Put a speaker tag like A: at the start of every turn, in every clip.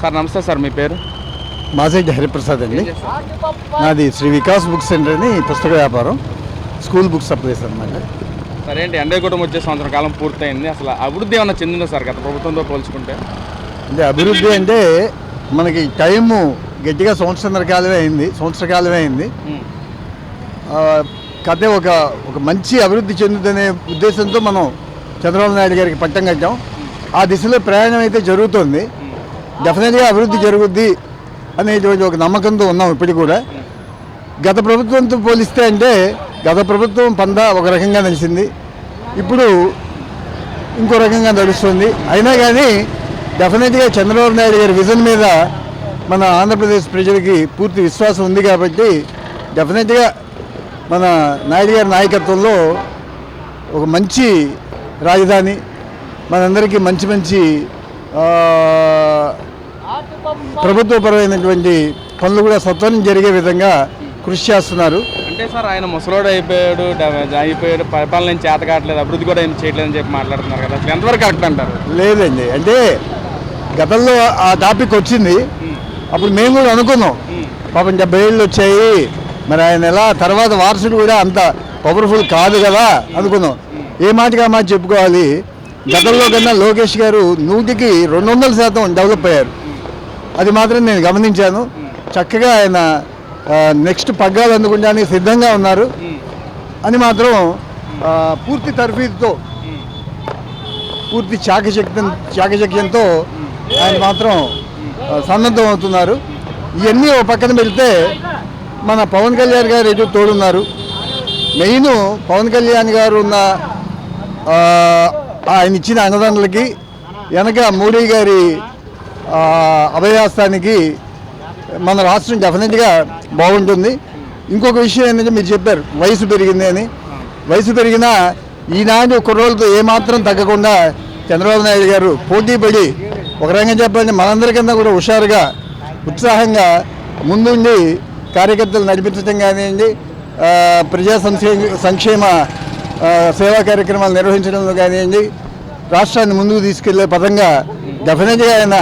A: Sir నమస్తే sir మీ పేరు?
B: మాసేటి హరిప్రసాద్ అండి. నాది శ్రీ వికాస్ బుక్ సెంటర్ అని పుస్తక వ్యాపారం స్కూల్ బుక్ సప్లైస్ అనమాట
A: సార్ ఏంటి ఎండే కుటుంబం వచ్చే సంవత్సరం కాలం పూర్తయింది. అసలు అభివృద్ధి ఏమైనా చెందిందో సార్ గత ప్రభుత్వంతో పోల్చుకుంటే?
B: అంటే అభివృద్ధి అంటే మనకి టైము గట్టిగా సంవత్సర కాలమే అయింది సంవత్సర కాలమే అయింది. కథ ఒక ఒక మంచి అభివృద్ధి చెందుతనే ఉద్దేశంతో మనం చంద్రబాబు నాయుడు గారికి పట్టం కట్టాం. ఆ దిశలో ప్రయాణం అయితే జరుగుతుంది. డెఫినెట్గా అభివృద్ధి జరుగుద్ది అనేటువంటి ఒక నమ్మకంతో ఉన్నాం ఇప్పటికి కూడా. గత ప్రభుత్వంతో పోలిస్తే అంటే గత ప్రభుత్వం పంద ఒక రకంగా నడిచింది ఇప్పుడు ఇంకో రకంగా నడుస్తుంది. అయినా కానీ డెఫినెట్గా చంద్రబాబు నాయుడు గారి విజన్ మీద మన ఆంధ్రప్రదేశ్ ప్రజలకి పూర్తి విశ్వాసం ఉంది కాబట్టి డెఫినెట్గా మన నాయుడు గారి నాయకత్వంలో ఒక మంచి రాజధాని మనందరికీ మంచి మంచి ప్రభుత్వపరమైనటువంటి పనులు కూడా సత్వరం జరిగే విధంగా కృషి చేస్తున్నారు.
A: అంటే సార్ ఆయన ముసలోడు అయిపోయాడు అయిపోయాడు పరిపాలన ఏం చేత కావట్లేదు అభివృద్ధి కూడా ఏం చేయట్లేదని చెప్పి మాట్లాడుతున్నారు కదా అసలు ఎంతవరకు కరెక్ట్ అంటారు?
B: లేదండి. అంటే గతంలో ఆ టాపిక్ వచ్చింది. అప్పుడు మేము కూడా అనుకున్నాం. పాపం డెబ్బై ఏళ్ళు వచ్చాయి. మరి ఆయన ఎలా తర్వాత వారసుడు కూడా అంత పవర్ఫుల్ కాదు కదా అనుకున్నాం. ఏ మాటగా మాట చెప్పుకోవాలి? గతంలో కన్నా లోకేష్ గారు నూటికి రెండు వందల శాతం డెవలప్ అయ్యారు. అది మాత్రం నేను గమనించాను. చక్కగా ఆయన నెక్స్ట్ పగ్గాలు అందుకుంటానికి సిద్ధంగా ఉన్నారు. అని మాత్రం పూర్తి తర్ఫీదుతో పూర్తి చాకచక్యం చాకచక్యంతో ఆయన మాత్రం సన్నద్ధం అవుతున్నారు. ఇవన్నీ ఓ పక్కన పెడితే మన పవన్ కళ్యాణ్ గారు ఎటు తోడున్నారు. మెయిన్ పవన్ కళ్యాణ్ గారు ఉన్న ఆయన ఇచ్చిన అన్నదానులకి వెనక మోడీ గారి అభయాస్తానికి మన రాష్ట్రం డెఫినెట్గా బాగుంటుంది. ఇంకొక విషయం ఏంటంటే మీరు చెప్పారు వయసు పెరిగింది అని. వయసు పెరిగినా ఈనాడు కుర్రోళ్ళతో ఏమాత్రం తగ్గకుండా చంద్రబాబు నాయుడు గారు పోటీ పడి ఒక రకంగా చెప్పండి మనందరికన్నా కూడా హుషారుగా ఉత్సాహంగా ముందుండి కార్యకర్తలు నడిపించడం కానివ్వండి ప్రజా సంక్షేమ సంక్షేమ సేవా కార్యక్రమాలు నిర్వహించడంలో కానివ్వండి రాష్ట్రాన్ని ముందుకు తీసుకెళ్ళే పదంగా డెఫినెట్గా ఆయన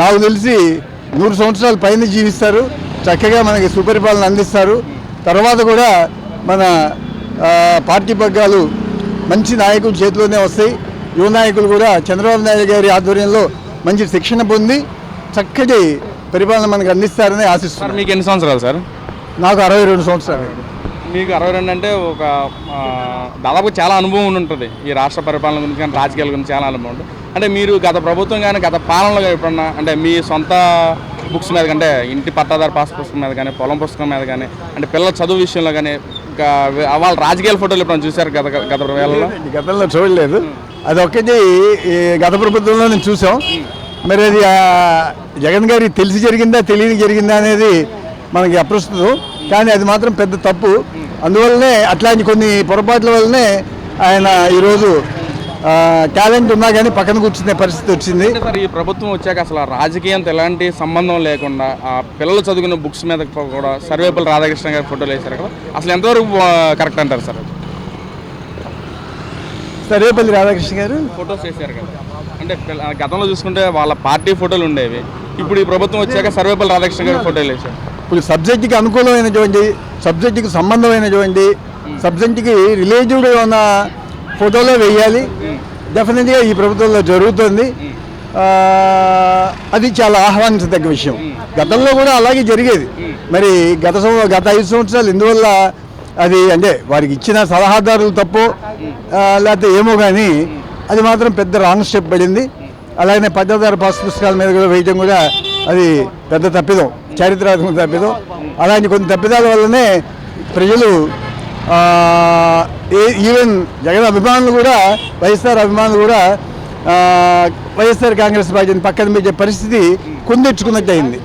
B: నాకు తెలిసి నూరు సంవత్సరాల పైన జీవిస్తారు. చక్కగా మనకి సుపరిపాలన అందిస్తారు. తర్వాత కూడా మన పార్టీ పగ్గాలు మంచి నాయకుల చేతిలోనే వస్తాయి. యువ నాయకులు కూడా చంద్రబాబు నాయుడు గారి ఆధ్వర్యంలో మంచి శిక్షణ పొంది చక్కటి పరిపాలన మనకు అందిస్తారని
A: సార్
B: ఆశిస్తున్నాను
A: మీకు ఎన్ని సంవత్సరాలు సార్?
B: నాకు అరవై రెండు సంవత్సరాలు.
A: మీకు అరవై రెండు అంటే ఒక దాదాపు చాలా అనుభవం ఉంటుంది ఈ రాష్ట్ర పరిపాలన గురించి కానీ రాజకీయాల గురించి చాలా అనుభవం ఉంటుంది అంటే మీరు గత ప్రభుత్వం కానీ గత పాలనలో ఎప్పుడన్నా అంటే మీ సొంత బుక్స్ మీద అంటే ఇంటి పట్టాదారు పాస్ పుస్తకం మీద కానీ పొలం పుస్తకం మీద కానీ అంటే పిల్లల చదువు విషయంలో కానీ ఇంకా వాళ్ళ రాజకీయాల ఫోటోలు ఎప్పుడన్నా చూశారు గత గత వేళలో
B: గతంలో చూడలేదు. అది ఒక్కటి ఈ గత ప్రభుత్వంలో నేను చూసాం. మరి అది జగన్ గారికి తెలిసి జరిగిందా తెలియని జరిగిందా అనేది మనకి అప్రస్తుతం. కానీ అది మాత్రం పెద్ద తప్పు. అందువల్లనే అట్లాంటి కొన్ని పొరపాట్ల వల్లనే ఆయన ఈరోజు టాలెంట్ ఉన్నా కానీ పక్కన కూర్చునే పరిస్థితి వచ్చింది.
A: సార్ ఈ ప్రభుత్వం వచ్చాక అసలు రాజకీయంతో ఎలాంటి సంబంధం లేకుండా ఆ పిల్లలు చదువుకున్న బుక్స్ మీద కూడా సర్వేపల్లి రాధాకృష్ణ గారి ఫోటోలు వేశారు కదా అసలు ఎంతవరకు కరెక్ట్ అంటారు సార్
B: సరేపల్లి రాధాకృష్ణ గారు?
A: ఫొటోస్ వేశారు కదా. అంటే గతంలో చూసుకుంటే వాళ్ళ పార్టీ ఫోటోలు ఉండేవి. ఇప్పుడు ఈ ప్రభుత్వం వచ్చాక సర్వేపల్లి రాధాకృష్ణ గారి ఫోటోలు వేశారు.
B: ఇప్పుడు సబ్జెక్ట్కి అనుకూలమైనటువంటి సబ్జెక్టుకి సంబంధమైనటువంటి సబ్జెక్ట్కి రిలేటివ్గా ఉన్న ఫోటోలో వేయాలి డెఫినెట్గా ఈ ప్రభుత్వంలో జరుగుతుంది. అది చాలా ఆహ్వానించదగ్గ విషయం. గతంలో కూడా అలాగే జరిగేది. మరి గత గత ఐదు సంవత్సరాలు ఇందువల్ల అది అంటే వారికి ఇచ్చిన సలహాదారులు తప్పు లేకపోతే ఏమో కానీ అది మాత్రం పెద్ద రాంగ్ స్టెప్ పడింది. అలాగనే పద్దెదారు పాస్ పుస్తకాల మీద కూడా వేయడం కూడా అది పెద్ద తప్పిదం. చారిత్రాత్మక తప్పిదం. అలాంటి కొన్ని తప్పిదాల వల్లనే ప్రజలు ఈవెన్ జగన్ అభిమానులు కూడా వైఎస్ఆర్ అభిమానులు కూడా వైఎస్ఆర్ కాంగ్రెస్ పార్టీని పక్కన పెట్టే పరిస్థితి కుందెచ్చుకున్నట్టు అయింది.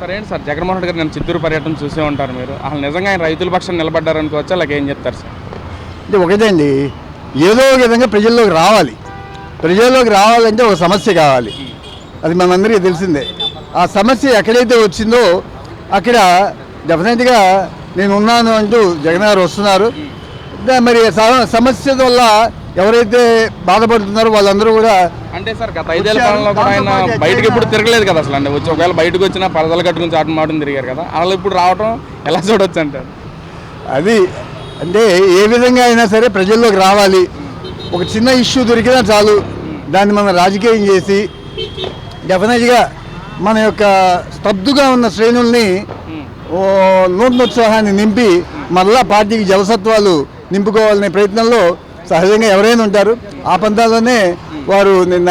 A: సరే సార్ జగన్మోహన్ రెడ్డి గారు నేను చిత్తూరు పర్యటన చూసే ఉంటారు మీరు. అసలు నిజంగా ఆయన రైతుల పక్షాన్ని నిలబడ్డారు అనుకోవచ్చా లేక ఏం చెప్తారు సార్?
B: అంటే ఒకటండి ఏదో ఒక విధంగా ప్రజల్లోకి రావాలి. ప్రజల్లోకి రావాలంటే ఒక సమస్య కావాలి. అది మనందరికీ తెలిసిందే. ఆ సమస్య ఎక్కడైతే వచ్చిందో అక్కడ డెఫినెట్గా నేను ఉన్నాను అంటూ జగన్ గారు వస్తున్నారు మరి సమస్య వల్ల ఎవరైతే బాధపడుతున్నారో వాళ్ళందరూ కూడా
A: అంటే సార్ గత ఐదేళ్ళ కాలంలో కూడా ఆయన బయటకు ఎప్పుడు తిరగలేదు కదా అసలు అంటే వచ్చి ఒకవేళ బయటకు వచ్చినా పరదలు కట్టుకుని చాటు మాటం తిరిగారు కదా. అలా ఇప్పుడు రావడం ఎలా చూడొచ్చు అంటారు?
B: అది అంటే ఏ విధంగా అయినా సరే ప్రజల్లోకి రావాలి. ఒక చిన్న ఇష్యూ దొరికినా చాలు. దాన్ని మనం రాజకీయం చేసి డెఫినెట్గా మన యొక్క స్తబ్దుగా ఉన్న శ్రేణుల్ని నూతనోత్సాహాన్ని నింపి మరలా పార్టీకి జలసత్వాలు నింపుకోవాలనే ప్రయత్నంలో సహజంగా ఎవరైనా ఉంటారు. ఆ పంతాల్లోనే వారు నిన్న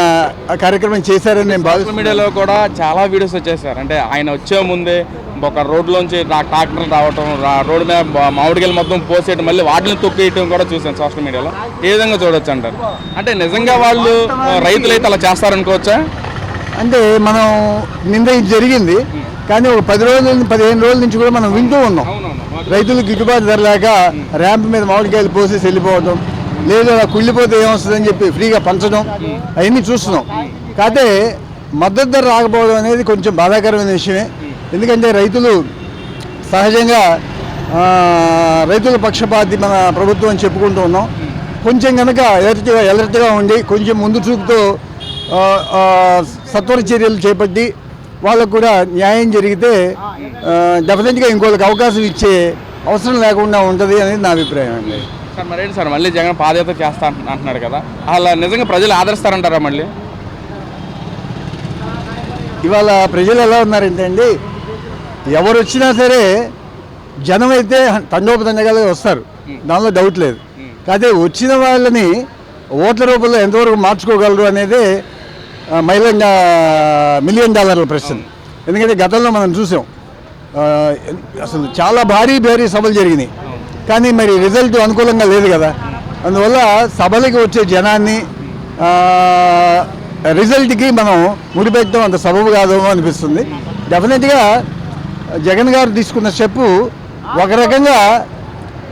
B: కార్యక్రమం చేశారని నేను
A: సోషల్
B: భావిస్తున్నాను
A: మీడియాలో కూడా చాలా వీడియోస్ వచ్చేసారు అంటే ఆయన వచ్చే ముందే ఒక రోడ్లోంచి ట్రా- ట్రాక్టర్లు రావటం రోడ్డు మీద మామిడికాయలు మొత్తం పోసేయడం మళ్ళీ వాటిని తొక్కేయటం కూడా చూసాను సోషల్ మీడియాలో. ఏ విధంగా చూడొచ్చు అంటారు? అంటే నిజంగా వాళ్ళు రైతులైతే అలా చేస్తారనుకోవచ్చా?
B: అంటే మనం నింద ఇది జరిగింది. కానీ ఒక పది రోజుల నుంచి పదిహేను రోజుల నుంచి కూడా మనం వింటూ ఉన్నాం. రైతులకు గిట్టుబాటు ధర లేక ర్యాంప్ మీద మామిడికాయలు పోసేసి వెళ్ళిపోవడం లేదు అలా కుళ్ళిపోతే ఏమొస్తుందని చెప్పి ఫ్రీగా పంచడం అవన్నీ చూస్తున్నాం. కాకపోతే మద్దతు ధర రాకపోవడం అనేది కొంచెం బాధాకరమైన విషయమే. ఎందుకంటే రైతులు సహజంగా రైతుల పక్షపాతి మన ప్రభుత్వం అని చెప్పుకుంటూ ఉన్నాం. కొంచెం కనుక ఎలర్ట్గా ఎలర్ట్గా ఉండి కొంచెం ముందు చూపుతో సత్వర చర్యలు చేపట్టి వాళ్ళకు కూడా న్యాయం జరిగితే డెఫినెట్గా ఇంకోళ్ళకి అవకాశం ఇచ్చే అవసరం లేకుండా ఉంటుంది అనేది నా అభిప్రాయం అండి.
A: సార్ మరేంటి సార్ మళ్ళీ జగన్ పాదయాత్ర చేస్తా అంటు- అంటున్నాడు కదా. అలా నిజంగా ప్రజలు ఆదరిస్తారంటారా మళ్ళీ?
B: ఇవాళ ప్రజలు ఎలా ఉన్నారంటే అండి ఎవరు వచ్చినా సరే జనం అయితే తండోపతండగా వస్తారు. దానిలో డౌట్ లేదు. కాకపోతే వచ్చిన వాళ్ళని ఓట్ల రూపంలో ఎంతవరకు మార్చుకోగలరు అనేది ఆ, మైలియన్ డాలర్ల ప్రశ్న. ఎందుకంటే గతంలో మనం చూసాం. అసలు చాలా భారీ భారీ సభలు జరిగినాయి. కానీ మరి రిజల్ట్ అనుకూలంగా లేదు కదా. అందువల్ల సభలకి వచ్చే జనాన్ని రిజల్ట్కి మనం ముడిపెట్టడం అంత సబబు కాదు అనిపిస్తుంది. డెఫినెట్గా జగన్ గారు తీసుకున్న స్టెప్ ఒక రకంగా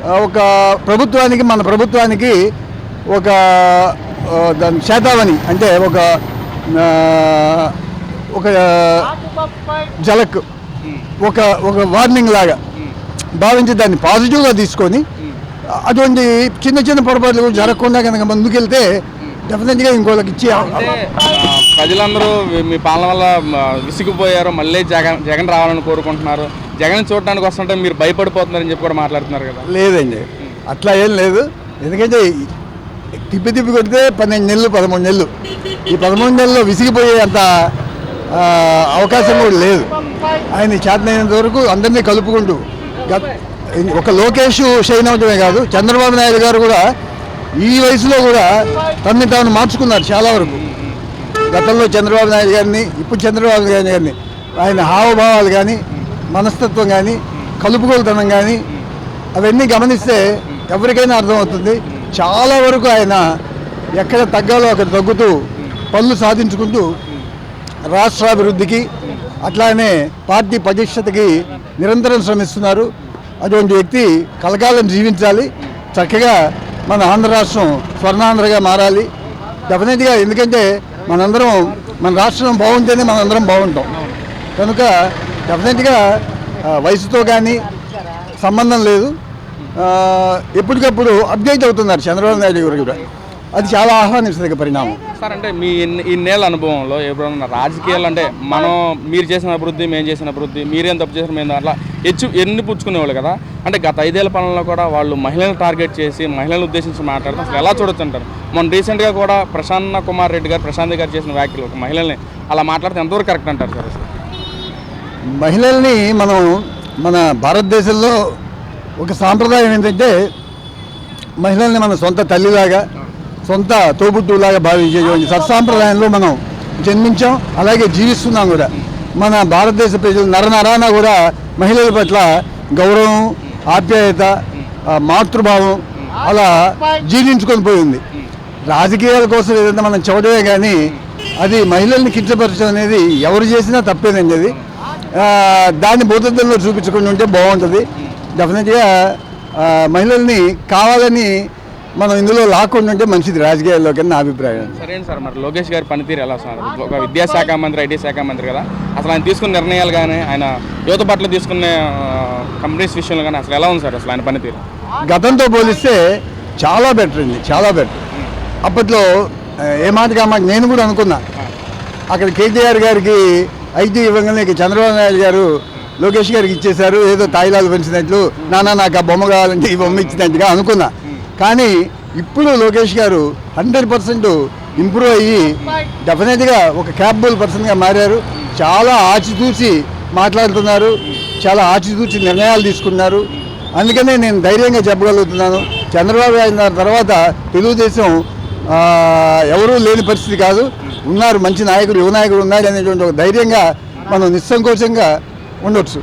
B: ఒక ప్రభుత్వానికి మన ప్రభుత్వానికి ఒక దాని శాతావని అంటే ఒక ఒక జలక్. ఒక ఒక వార్నింగ్ లాగా. భావించి దాన్ని పాజిటివ్గా తీసుకొని అటువంటి చిన్న చిన్న పొరపాట్లు కూడా జరగకుండా కనుక ముందుకెళ్తే డెఫినెట్గా ఇంకోళ్ళకి ఇచ్చే
A: ప్రజలందరూ మీ- పాలన వల్ల విసిగిపోయారు మళ్ళీ జగన్ జగన్ రావాలని కోరుకుంటున్నారు. జగన్ చూడడానికి వస్తుంటే మీరు భయపడిపోతున్నారని చెప్పి కూడా మాట్లాడుతున్నారు కదా.
B: లేదండి. అట్లా ఏం లేదు. ఎందుకంటే తిప్పి తిప్పి కొడితే పన్నెండు నెలలు పదమూడు నెలలు. ఈ పదమూడు నెలల్లో విసిగిపోయే అంత అవకాశం కూడా లేదు. ఆయన చేతనైనంత వరకు అందరినీ కలుపుకుంటూ గత- ఒక లోకేష్ షైన్ అవడమే కాదు చంద్రబాబు నాయుడు గారు కూడా ఈ వయసులో కూడా తనని తాను మార్చుకున్నారు చాలా వరకు. గతంలో చంద్రబాబు నాయుడు గారిని ఇప్పుడు చంద్రబాబు నాయుడు గారిని ఆయన హావభావాలు కానీ మనస్తత్వం కానీ కలుపుకోలుతనం కానీ అవన్నీ గమనిస్తే ఎవరికైనా అర్థమవుతుంది. చాలా వరకు ఆయన ఎక్కడ తగ్గాలో అక్కడ తగ్గుతూ పనులు సాధించుకుంటూ రాష్ట్రాభివృద్ధికి అట్లానే పార్టీ పటిష్టతకి నిరంతరం శ్రమిస్తున్నారు. అటువంటి వ్యక్తి కలకాలం జీవించాలి. చక్కగా మన ఆంధ్ర రాష్ట్రం స్వర్ణాంధ్రగా మారాలి. డెఫినెట్గా ఎందుకంటే మనందరం మన రాష్ట్రం బాగుంటేనే మనందరం బాగుంటాం. కనుక డెఫినెట్గా వయసుతో కానీ సంబంధం లేదు. ఎప్పటికప్పుడు అప్డేట్ అవుతున్నారు చంద్రబాబు నాయుడు గారు కూడా. అది చాలా ఆహ్వానించదగ్గ పరిణామం.
A: సార్ అంటే మీ ఇన్ని- ఇన్నేళ్ళ అనుభవంలో ఎప్పుడన్నా రాజకీయాలు అంటే మనం మీరు చేసిన అభివృద్ధి మేము చేసిన అభివృద్ధి మీరేం తప్పు చేసిన మేము అట్లా హెచ్చు ఎన్ని పుచ్చుకునేవాళ్ళు కదా. అంటే గత ఐదేళ్ళ పాలనలో కూడా వాళ్ళు మహిళలను టార్గెట్ చేసి మహిళలను ఉద్దేశించి మాట్లాడతాం అసలు ఎలా చూడొచ్చు అంటారు మొన్న రీసెంట్గా కూడా ప్రశాంత్ కుమార్ రెడ్డి గారు ప్రశాంత్ గారు చేసిన వ్యాఖ్యలు ఒక మహిళల్ని అలా మాట్లాడితే ఎంతవరకు కరెక్ట్ అంటారు సార్?
B: మహిళల్ని మనం మన భారతదేశంలో ఒక సాంప్రదాయం ఏంటంటే మహిళల్ని మన సొంత తల్లిలాగా సొంత తోబుట్టులాగా భావించేటువంటి సత్సాంప్రదాయంలో మనం జన్మించాం అలాగే జీవిస్తున్నాం కూడా. మన భారతదేశ ప్రజలు నరనరాన కూడా మహిళల పట్ల గౌరవం ఆప్యాయత మాతృభావం అలా జీర్ణించుకొని పోయింది. రాజకీయాల కోసం ఏదైనా మనం చూడమే కానీ అది మహిళల్ని కించపరచడం అనేది ఎవరు చేసినా తప్పేనండి అది. దాన్ని భూతత్వంలో చూపించకుండా ఉంటే బాగుంటుంది. డెఫినెట్గా మహిళల్ని కావాలని మనం ఇందులో లాక్కుండా ఉంటే మంచిది రాజకీయాల్లోకి అని నా అభిప్రాయం.
A: సరేండి సార్ మరి లోకేష్ గారి పనితీరు ఎలా సార్? ఒక విద్యాశాఖ మంత్రి ఐటీ శాఖ మంత్రి కదా. అసలు ఆయన తీసుకున్న నిర్ణయాలు కానీ ఆయన యువత పట్ల తీసుకునే కంపెనీస్ విషయంలో కానీ అసలు ఎలా ఉంది సార్ అసలు ఆయన పనితీరు?
B: గతంతో పోలిస్తే చాలా బెటర్ అండి చాలా బెటర్. అప్పట్లో ఏ మాటగా మాకు నేను కూడా అనుకున్నా. అక్కడ కేటీఆర్ గారికి ఐటీ ఇవ్వగానే చంద్రబాబు నాయుడు గారు లోకేష్ గారికి ఇచ్చేశారు ఏదో తాయిలాలు పెంచినట్లు నానా నాకు ఆ బొమ్మ కావాలంటే ఈ బొమ్మ ఇచ్చినట్టుగా అనుకున్నా. కానీ ఇప్పుడు లోకేష్ గారు హండ్రెడ్ పర్సెంట్ ఇంప్రూవ్ అయ్యి డెఫినెట్గా ఒక క్యాపబుల్ పర్సన్గా మారారు. చాలా ఆచితూచి మాట్లాడుతున్నారు చాలా ఆచితూచి నిర్ణయాలు తీసుకున్నారు. అందుకనే నేను ధైర్యంగా చెప్పగలుగుతున్నాను. చంద్రబాబు అయిన తర్వాత తెలుగుదేశం ఎవరూ లేని పరిస్థితి కాదు. ఉన్నారు మంచి నాయకుడు యువ నాయకుడు ఉన్నారు అనేటువంటి ఒక ధైర్యంగా మనం నిస్సంకోచంగా ఉండొచ్చు.